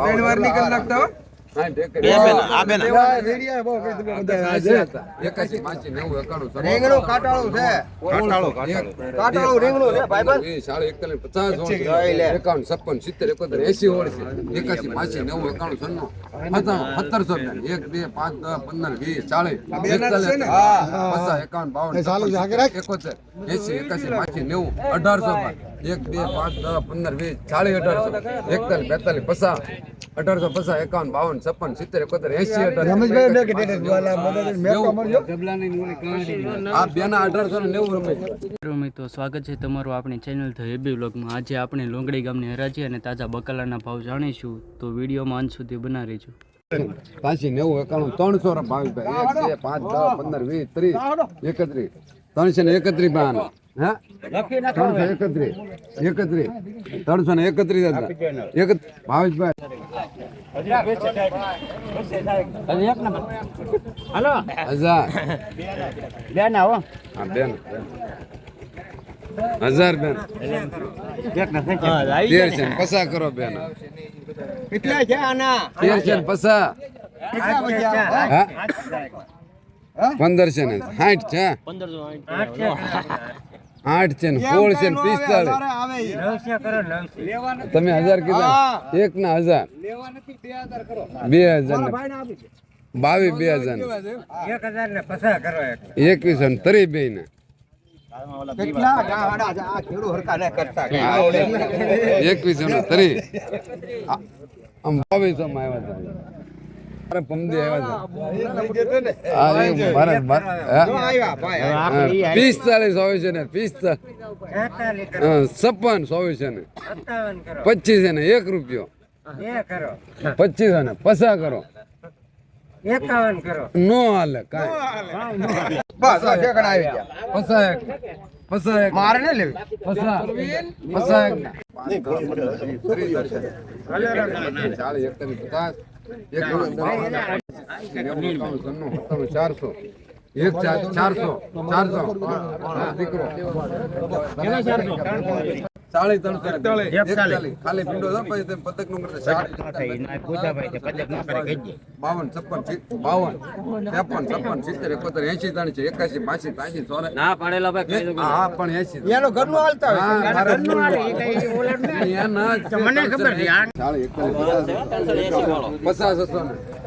ત્રણ વાર નીકળી નાખતા હો. સત્તરસો રૂપિયા એક બે પાંચ દસ પંદર વીસ ચાલીસ એકાવન બાવન એકોતેર એસી એકાશી પાંચી નેવું અઢારસો એક બે પાંચ દસ પંદર વીસ ચાલીસ અઢારસો. એકતાલીસ બેતાલીસ પસા અઢારસો પસા એકાવન બાવન છપ્પન સિત્તેર એકોતેર એસી આ બેના અઢારસો ને નેવું રમે મિત્રો સ્વાગત છે તમારું આપણી ચેનલ ધ હેબી વ્લોગમાં. આજે આપણે લોંગડી ગામની હરાજી અને તાજા બકાલાના ભાવ જાણીશું તો વિડીયોમાં અંત સુધી બના રહીશું પાંચી નેવું એકાણું ત્રણસો ને બાવીસ ભાઈ એક બે પાંચ દસ પંદર વીસ ત્રીસ એકત્રીસ ત્રણસો ને એકત્રીસ હા ત્રણસો એકત્રીસ. એકત્રીસ. ત્રણસો ને એકત્રીસ એક ભાવેશ ભાઈ હજાર. હા બેન. હજાર બેન. તેર છે પસા કરો બેન. કેટલા છે આના? તેર છે પસા. પંદર છે ને સાઠ છે. આઠ છે ને સોળ છે ને પિસ્તાળીસ. તમે હજાર કીધા. એક ના હજાર. બે હજાર ને. બાવીસ બે હજાર ને. એકવીસ ને ત્રીસ બે ને. એકવીસ ને આમ બાવીસો માં આવ્યા હતા મારે પમદી આવ્યા પિસ્તાલીસ હોય છે ને પિસ્તાલીસ છપ્પન ચોવીસ છે ને. પચીસ છે ને એક રૂપિયો. પચીસ ને પસા કરો. નો હાલે કાંઈ. બસ આવી ગયા. પસા પસા એક. મારે ને લેવી. પસા પસા ચારસો. એક ચારસો. ચારસો. દીકરો. ચાલીસ ત્રણસો ખાલી પીંડો છે પછી તેમ નું બાવન છપ્પન બાવન. ત્રેપન છપ્પન સિત્તેર એકોતેર એસી ત્રણ છે એકાસી બાસી ત્યાસી ચોરે ના પાડેલા ભાઈ હા પણ એસી એનો ઘરનું હાલતા મને ખબર પચાસ હસો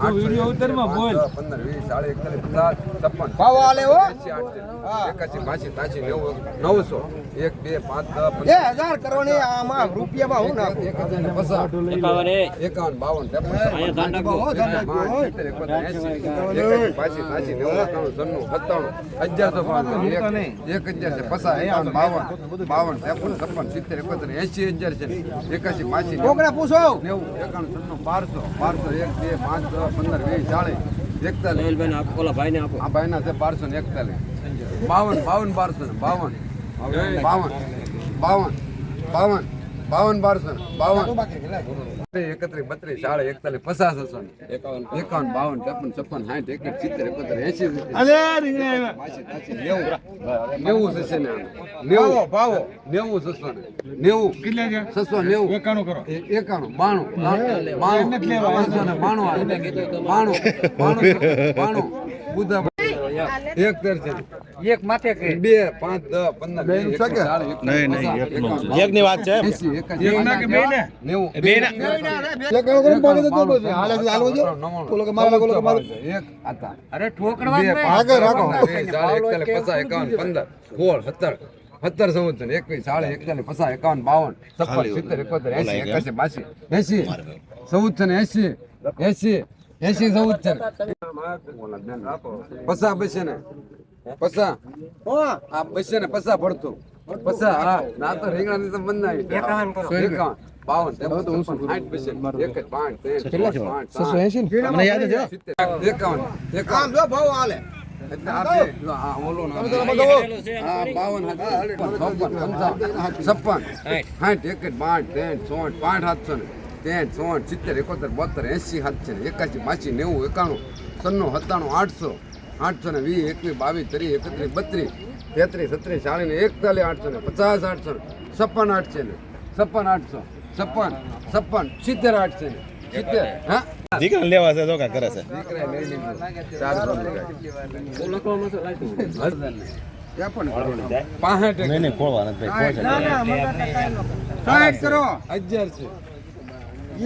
આઠસો વીડિયો ઉતરમાં બોલ. પંદર વીસ ચાલીસ એકતાલીસ પચાસ છપ્પન. ભાવ હાલે હો. એંસી, આઠસી, એકાસી બાસી ત્યાસી નેવું નવસો. એક બે પાંચ દસ બે પંદર હજાર કરવાની આમાં રૂપિયામાં હું નાખું? એક હજાર ને પચાસ. એકાવન બાવન ત્રેપન પાંચ, સિત્તેર, એકોતેર, એંસી, એકાસી, બાસી, ત્યાસી, નેવું, એકાણું, સન્નું, સત્તાણું, અગિયારસો પાંચ, એક- એક હજાર છે, પચાસ, એકાવન, બાવન, બાવન, ત્રેપન, છપ્પન, સિત્તેર, એકોતેર, એંસી હજાર છે, એકાસી, બાસી, નેવું, પૂછો. નેવું, એકાણું, સન્નું, બારસો, બારસો, એક, બે, પાંચ, દસ, પંદર, વીસ, ચાલીસ, એકતાલીસ. આ ભાઈના છે બારસો ને એકતાલીસ. બાવન બાવન બારસો ને બાવન. બાવન બાવન બાવન બાવન બારસો બાવન. એકત્રીસ બત્રીસ સાડા એકતાલીસ પચાસ હસો એકાવન બાવન ત્રેપન છપ્પન સાઠ એકસઠ સિત્તેર એકોતેર એસી નેવું. નેવું થશે ને નેવું. ભાવો નેવું છસો ને. નેવું. છસો નેવું. એકાણું કરો. એકાણું બાણું. બાણું. પાંચસો ને બાણું બાણું. બાણું. બાણું. બુધા એક તેર છે. એક માથે બે પાંચ દસ પંદર બે નહીં, નહીં, જ. એકની વાત છે. ના. અરે પચાસ એકાવન પંદર સોળ સત્તર સત્તર ચૌદ એકવીસ સાડી એકતાલીસ પચાસ એકાવન બાવન છપ્પન સિત્તેર એકોતેર એસી એકાસી બાસી એસી ચૌદ છે ને એસી એસી એસી ચૌદ છે પચાસ પસા બસે ને. પસા. આ બસે ને પસા પડતું પસા હા ના તો રીંગણા ની તો બંધ એકાવન બાવન એક જ પાંચ એકાવન જો ભાવ હાલે. છપ્પન. સાઠ એક ચોટ સાતસો ને. ત્રેઠ ચોઠ સિત્તેર એકોતેર બોતેર એંસી સાતસો ને. એકાસી બાસી નેવું એકાણું સન્નું સત્તાણું આઠસો. આઠસો ને વીસ એકવીસ બાવીસ ત્રીસ એકત્રીસ બત્રીસ તેત્રીસ છત્રીસ ચાલીસ ને એકતાલીસ આઠસો ને પચાસ આઠસો ને છપ્પન આઠસો ને છપ્પન આઠસો છપ્પન છપ્પન સિત્તેર આઠસો ને સિત્તેર હા? દીકરા લેવા છે તો કા કરે છે?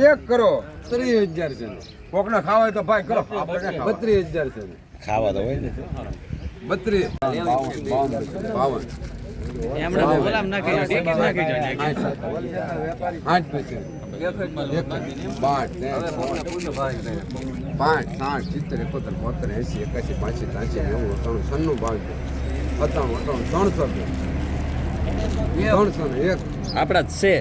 એક કરો. ત્રીસ હજાર છે. કોકને ખાવાય તો ભાઈ કરો. બત્રીસ હજાર છે. ખાવા તો હોય ને. બત્રીસ બાવન બાર તેર ચૌદ, પાંચ સાઠ સિત્તેર એકોતેર બોતેર એંસી એકાસી પાંચી ત્રાસી નેવું અઠાણું છન્નું બાવીસ સત્તાણું અઠાણું ત્રણસો રૂપિયા ત્રણસો ને એક. આપણા જ છે.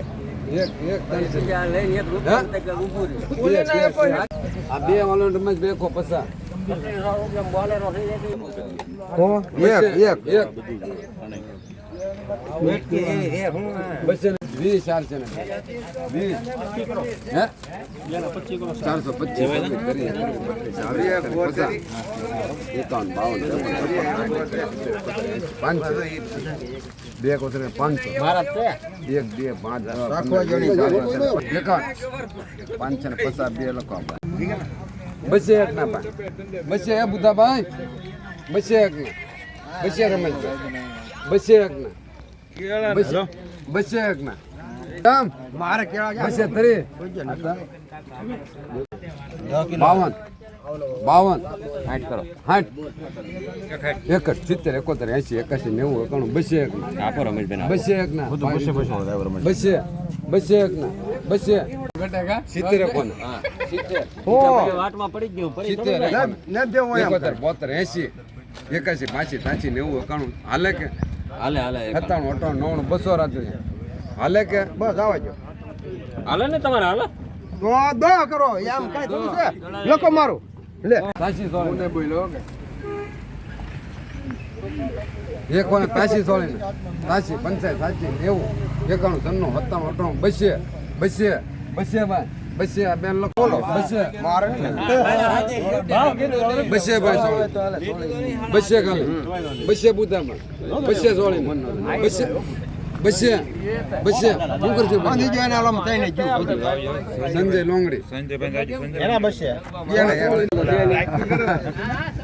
આ બે વાળો રમેશ બે કો એક એક એક ચારસો ને વીસ હે ચારસો પચીસ એકાવન બાવન પાંચસો બે કોતરે પાંચસો એક બે પાંચ એકાવન પાંચસો ને પચાસ બે લખો બસે એક ના પાંચ બસે એ બુધાભાઈ બસે એક ના. બસે રમેશભાઈ બસે એક ના. બસે- બસે એક ના કામ મારે કેળા? બસે ત્રીસ બાવન. બાવન. સાઠ કરો. સાઠ એકઠ સિત્તેર એકોતેર એસી એકાસી નેવું એકાણું બસે એક ના. આપો રમેશભાઈ બસે એક ના. બસે બસે એક ના. બસે સિત્તેર એકોને સિત્તેર. બોતેર એસી એકાસી પાંચી ત્રાસી નેવું એકાણું. હાલે કે? હાલે હાલે સત્તાણું અઠાણું નવ્વાણું બસો રાત્રે હાલે કે? બસ આવા જો. હાલે ને તમારે હાલે. દો દો કરો. એમ કઈ છે? લખો મારું. લે. ત્રાસી સોળે. એક કોને ત્રાસી સોળે ને પંચાયત સાચી નેવું એકાણું છન્નું સત્તાણું અઠાણું બસીએ બસીએ બસીએ ભાઈ બસે આ બેન લખો બસે મારે ને? બસે ભાઈ સોળે. બસે ખાલી. બસે બુધામાં. બસે સોળે બસે બસે બસે. શું કરજો બાંધી જો એના ઓલામાં થઈને ગયું. સંજય લોંગડી. એના બસે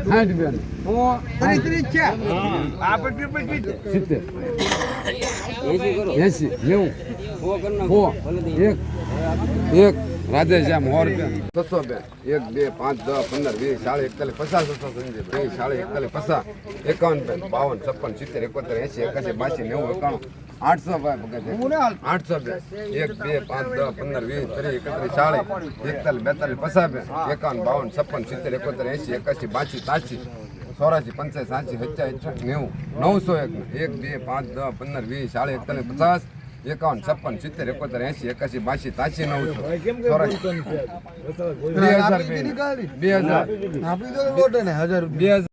હાઠ બેન. ત્રીસ ત્રીસ છે. આ પછી છે. સિત્તેર. એસી નેવું. હો એક. એક. રાધેશ્યામ સો રૂપિયા છસો બેન એક બે પાંચ દસ પંદર વીસ સાડી એકતાલીસ પચાસ છસો સંજય બે ચાલીસ એકતાલીસ પચાસ. એકાવન બેન બાવન છપ્પન સિત્તેર એકોતેર એસી એકાસી બાસી નેવું એકાણું. આઠસો આઠસો એક બે પાંચ દસ પંદર વીસ ત્રીસ એકત્રીસ ચાલીસ એકતાલીસ બેતાલીસ પચાસ એકાવન બાવન છપ્પન સિત્તેર એકોતેર એસી એકાસી બાસી તાસી ચોરાસી પંચાસી સાચી સચ્ચાસી અઠ્ઠાસી નેવું નવસો એક. એક બે પાંચ દસ પંદર વીસ ચાલીસ એકતાલીસ પચાસ એકાવન છપ્પન સિત્તેર એકોતેર એસી એકાસી બાસી તાસી નવ ચોરાસી. બે હજાર બે. હજાર. બે હજાર.